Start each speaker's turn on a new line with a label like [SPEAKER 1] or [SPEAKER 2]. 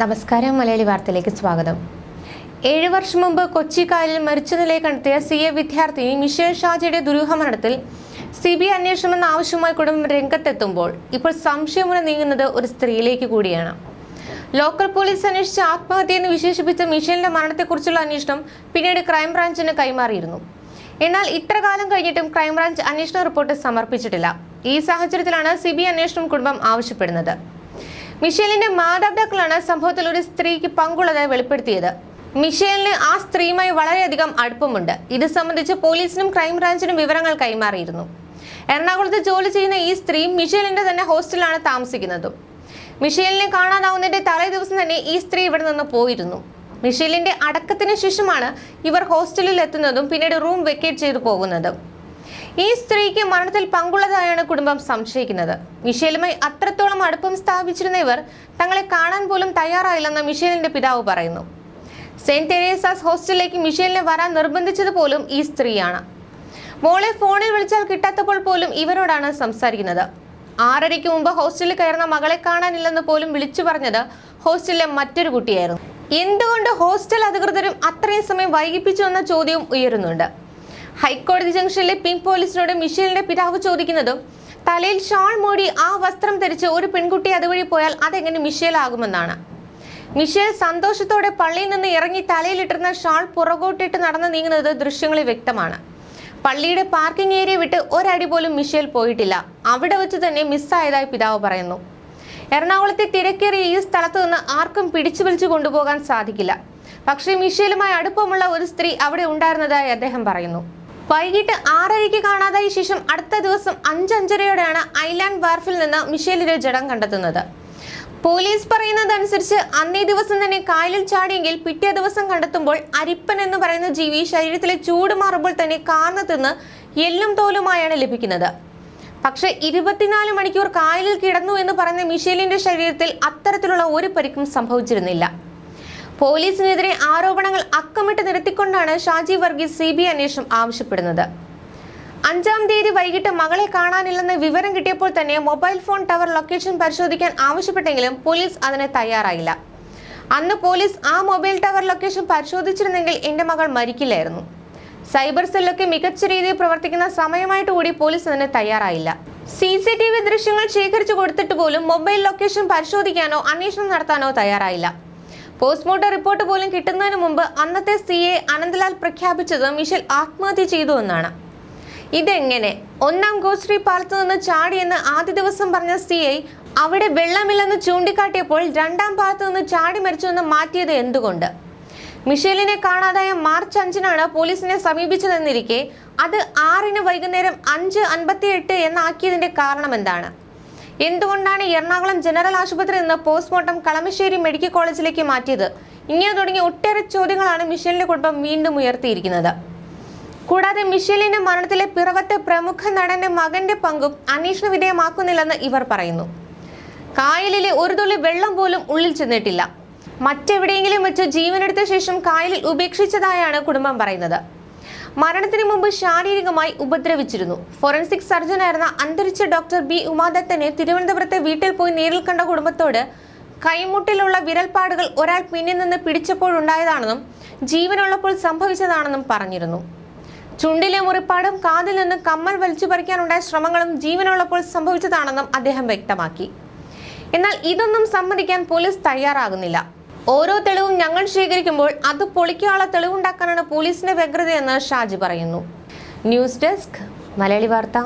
[SPEAKER 1] നമസ്കാരം മലയാളി വാർത്തയിലേക്ക് സ്വാഗതം. ഏഴു വർഷം മുമ്പ് കൊച്ചി കായലിൽ മരിച്ച നിലയിൽ കണ്ടെത്തിയ സി എ വിദ്യാർത്ഥിനി മിഷേൽ ഷാജിയുടെ ദുരൂഹമരണത്തിൽ സി ബി അന്വേഷണം എന്ന ആവശ്യവുമായി കുടുംബം രംഗത്തെത്തുമ്പോൾ ഇപ്പോൾ സംശയമുന നീങ്ങുന്നത് ഒരു സ്ത്രീയിലേക്ക് കൂടിയാണ്. ലോക്കൽ പോലീസ് അന്വേഷിച്ച ആത്മഹത്യ എന്ന് വിശേഷിപ്പിച്ച മിഷേലിന്റെ മരണത്തെക്കുറിച്ചുള്ള അന്വേഷണം പിന്നീട് ക്രൈംബ്രാഞ്ചിന് കൈമാറിയിരുന്നു. എന്നാൽ ഇത്ര കാലം കഴിഞ്ഞിട്ടും ക്രൈംബ്രാഞ്ച് അന്വേഷണ റിപ്പോർട്ട് സമർപ്പിച്ചിട്ടില്ല. ഈ സാഹചര്യത്തിലാണ് സി ബി അന്വേഷണം കുടുംബം ആവശ്യപ്പെടുന്നത്. മിഷേലിന്റെ മാതാപിതാക്കളാണ് സംഭവത്തിൽ ഒരു സ്ത്രീക്ക് പങ്കുള്ളതായി വെളിപ്പെടുത്തിയത്. മിഷേലിന് ആ സ്ത്രീയുമായി വളരെയധികം അടുപ്പമുണ്ട്. ഇത് സംബന്ധിച്ച് പോലീസിനും ക്രൈംബ്രാഞ്ചിനും വിവരങ്ങൾ കൈമാറിയിരുന്നു. എറണാകുളത്ത് ജോലി ചെയ്യുന്ന ഈ സ്ത്രീ മിഷേലിന്റെ തന്നെ ഹോസ്റ്റലിലാണ് താമസിക്കുന്നതും. മിഷേലിനെ കാണാനാവുന്നതിന്റെ തലേ ദിവസം തന്നെ ഈ സ്ത്രീ ഇവിടെ നിന്ന് പോയിരുന്നു. മിഷേലിന്റെ അടക്കത്തിന് ശേഷമാണ് ഇവർ ഹോസ്റ്റലിൽ എത്തുന്നതും പിന്നീട് റൂം വെക്കേറ്റ് ചെയ്തു പോകുന്നതും. ഈ സ്ത്രീക്ക് മരണത്തിൽ പങ്കുള്ളതായാണ് കുടുംബം സംശയിക്കുന്നത്. മിഷേലുമായി അത്രത്തോളം അടുപ്പം സ്ഥാപിച്ചിരുന്ന ഇവർ തങ്ങളെ കാണാൻ പോലും തയ്യാറായില്ലെന്ന് മിഷേലിന്റെ പിതാവ് പറയുന്നു. സെന്റ് തെരേസാസ് ഹോസ്റ്റലിലേക്ക് മിഷേലിനെ വരാൻ നിർബന്ധിച്ചത് പോലും ഈ സ്ത്രീയാണ്. മോളെ ഫോണിൽ വിളിച്ചാൽ കിട്ടാത്തപ്പോൾ പോലും ഇവരോടാണ് സംസാരിക്കുന്നത്. ആറരയ്ക്ക് മുമ്പ് ഹോസ്റ്റലിൽ കയറുന്ന മകളെ കാണാനില്ലെന്ന് പോലും വിളിച്ചു പറഞ്ഞത് ഹോസ്റ്റലിലെ മറ്റൊരു കുട്ടിയായിരുന്നു. എന്തുകൊണ്ട് ഹോസ്റ്റൽ അധികൃതരും അത്രയും സമയം വൈകിപ്പിച്ചു എന്ന ചോദ്യവും ഉയരുന്നുണ്ട്. ഹൈക്കോടതി ജംഗ്ഷനിലെ പിങ്ക് പോലീസിനോട് മിഷേലിന്റെ പിതാവ് ചോദിക്കുന്നതും തലയിൽ ഷാൾ മൂടി ആ വസ്ത്രം ധരിച്ച് ഒരു പെൺകുട്ടി അതുവഴി പോയാൽ അതെങ്ങനെ മിഷേൽ ആകുമെന്നാണ് മിഷേൽ സന്തോഷത്തോടെ പള്ളിയിൽ നിന്ന് ഇറങ്ങി തലയിലിട്ടിരുന്ന ഷാൾ പുറകോട്ടിട്ട് നടന്നു നീങ്ങുന്നത് ദൃശ്യങ്ങളിൽ വ്യക്തമാണ്. പള്ളിയുടെ പാർക്കിംഗ് ഏരിയ വിട്ട് ഒരടി പോലും മിഷേൽ പോയിട്ടില്ല. അവിടെ വെച്ച് തന്നെ മിസ്സായതായി പിതാവ് പറയുന്നു. എറണാകുളത്തെ തിരക്കേറിയ ഈ സ്ഥലത്ത് നിന്ന് ആർക്കും പിടിച്ചു വലിച്ചു കൊണ്ടുപോകാൻ സാധിക്കില്ല. പക്ഷേ മിഷേലുമായി അടുപ്പമുള്ള ഒരു സ്ത്രീ അവിടെ ഉണ്ടായിരുന്നതായി അദ്ദേഹം പറയുന്നു. വൈകിട്ട് ആറരയ്ക്ക് കാണാതായ ശേഷം അടുത്ത ദിവസം അഞ്ചഞ്ചരയോടെയാണ് ഐലാൻഡ് വാർഫിൽ നിന്ന് മിഷേലിന്റെ ജഡം കണ്ടെത്തുന്നത്. പോലീസ് പറയുന്നതനുസരിച്ച് അന്നേ ദിവസം തന്നെ കായലിൽ ചാടിയെങ്കിൽ പിറ്റേ ദിവസം കണ്ടെത്തുമ്പോൾ അരിപ്പൻ എന്ന് പറയുന്ന ജീവി ശരീരത്തിലെ ചൂട് മാറുമ്പോൾ തന്നെ കാർന്നു തിന്ന് എല്ലും തോലുമായാണ് ലഭിക്കുന്നത്. പക്ഷേ ഇരുപത്തിനാല് മണിക്കൂർ കായലിൽ കിടന്നു എന്ന് പറയുന്ന മിഷേലിന്റെ ശരീരത്തിൽ അത്തരത്തിലുള്ള ഒരു പരിക്കും സംഭവിച്ചിരുന്നില്ല. പോലീസിനെതിരെ ആരോപണങ്ങൾ അക്കമിട്ട് നിരത്തിക്കൊണ്ടാണ് ഷാജി വർഗീസ് സി ബി അന്വേഷണം ആവശ്യപ്പെടുന്നത്. അഞ്ചാം തീയതി വൈകിട്ട് മകളെ കാണാനില്ലെന്ന് വിവരം കിട്ടിയപ്പോൾ തന്നെ മൊബൈൽ ഫോൺ ടവർ ലൊക്കേഷൻ പരിശോധിക്കാൻ ആവശ്യപ്പെട്ടെങ്കിലും പോലീസ് അതിന് തയ്യാറായില്ല. അന്ന് പോലീസ് ആ മൊബൈൽ ടവർ ലൊക്കേഷൻ പരിശോധിച്ചിരുന്നെങ്കിൽ എന്റെ മകൾ മരിക്കില്ലായിരുന്നു. സൈബർ സെല്ലൊക്കെ മികച്ച രീതിയിൽ പ്രവർത്തിക്കുന്ന സമയമായിട്ട് കൂടി പോലീസ് അതിന് തയ്യാറായില്ല. സി സി ടി വി ദൃശ്യങ്ങൾ ശേഖരിച്ചു കൊടുത്തിട്ട് പോലും മൊബൈൽ ലൊക്കേഷൻ പരിശോധിക്കാനോ അന്വേഷണം നടത്താനോ തയ്യാറായില്ല. പോസ്റ്റ്മോർട്ടം റിപ്പോർട്ട് പോലും കിട്ടുന്നതിന് മുമ്പ് അന്നത്തെ സ്ത്രീയെ അനന്തലാൽ പ്രഖ്യാപിച്ചത് മിഷൽ ആത്മഹത്യ ചെയ്തു എന്നാണ്. ഇതെങ്ങനെ? ഒന്നാം ഗോശ്രീ പാലത്ത് നിന്ന് ചാടിയെന്ന് ആദ്യ ദിവസം പറഞ്ഞ സ്ത്രീയെ അവിടെ വെള്ളമില്ലെന്ന് ചൂണ്ടിക്കാട്ടിയപ്പോൾ രണ്ടാം പാലത്ത് നിന്ന് ചാടി മരിച്ചുവെന്ന് മാറ്റിയത് എന്തുകൊണ്ട്? മിഷേലിനെ കാണാതായ മാർച്ച് അഞ്ചിനാണ് പോലീസിനെ സമീപിച്ചതെന്നിരിക്കെ അത് ആറിന് വൈകുന്നേരം അഞ്ച് അൻപത്തിയെട്ട് എന്നാക്കിയതിന്റെ കാരണം എന്താണ്? എന്തുകൊണ്ടാണ് എറണാകുളം ജനറൽ ആശുപത്രി നിന്ന് പോസ്റ്റ്മോർട്ടം കളമശ്ശേരി മെഡിക്കൽ കോളേജിലേക്ക് മാറ്റിയത്? ഇങ്ങനെ തുടങ്ങിയ ഒട്ടേറെ ചോദ്യങ്ങളാണ് മിഷേലിന്റെ കുടുംബം വീണ്ടും ഉയർത്തിയിരിക്കുന്നത്. കൂടാതെ മിഷേലിന്റെ മരണത്തിലെ പിറവത്തെ പ്രമുഖ നടന്റെ മകന്റെ പങ്കും അന്വേഷണ വിധേയമാക്കുന്നില്ലെന്ന് ഇവർ പറയുന്നു. കായലിലെ ഒരു തുള്ളി വെള്ളം പോലും ഉള്ളിൽ ചെന്നിട്ടില്ല. മറ്റെവിടെയെങ്കിലും വെച്ച് ജീവനെടുത്ത ശേഷം കായലിൽ ഉപേക്ഷിച്ചതായാണ് കുടുംബം പറയുന്നത്. മരണത്തിന് മുമ്പ് ശാരീരികമായി ഉപദ്രവിച്ചിരുന്നു. ഫോറൻസിക് സർജനായിരുന്ന അന്തരിച്ച ഡോക്ടർ ബി ഉമാദത്തനെ തിരുവനന്തപുരത്തെ വീട്ടിൽ പോയി നേരിൽ കണ്ട കുടുംബത്തോട് കൈമുട്ടിലുള്ള വിരൽപ്പാടുകൾ ഒരാൾ പിന്നിൽ നിന്ന് പിടിച്ചപ്പോഴുണ്ടായതാണെന്നും ജീവനുള്ളപ്പോൾ സംഭവിച്ചതാണെന്നും പറഞ്ഞിരുന്നു. ചുണ്ടിലെ മുറിപ്പാടും കാതിൽ നിന്ന് കമ്മൽ വലിച്ചു പറിക്കാനുണ്ടായ ശ്രമങ്ങളും ജീവനുള്ളപ്പോൾ സംഭവിച്ചതാണെന്നും അദ്ദേഹം വ്യക്തമാക്കി. എന്നാൽ ഇതൊന്നും സമ്മതിക്കാൻ പോലീസ് തയ്യാറാകുന്നില്ല. ഓരോ തെളിവും ഞങ്ങൾ ശേഖരിക്കുമ്പോൾ അത് പൊളിക്കാനുള്ള തെളിവുണ്ടാക്കാനാണ് പോലീസിന്റെ വ്യഗ്രതയെന്ന് ഷാജി പറയുന്നു. ന്യൂസ് ഡെസ്ക് മലയാളി വാർത്ത.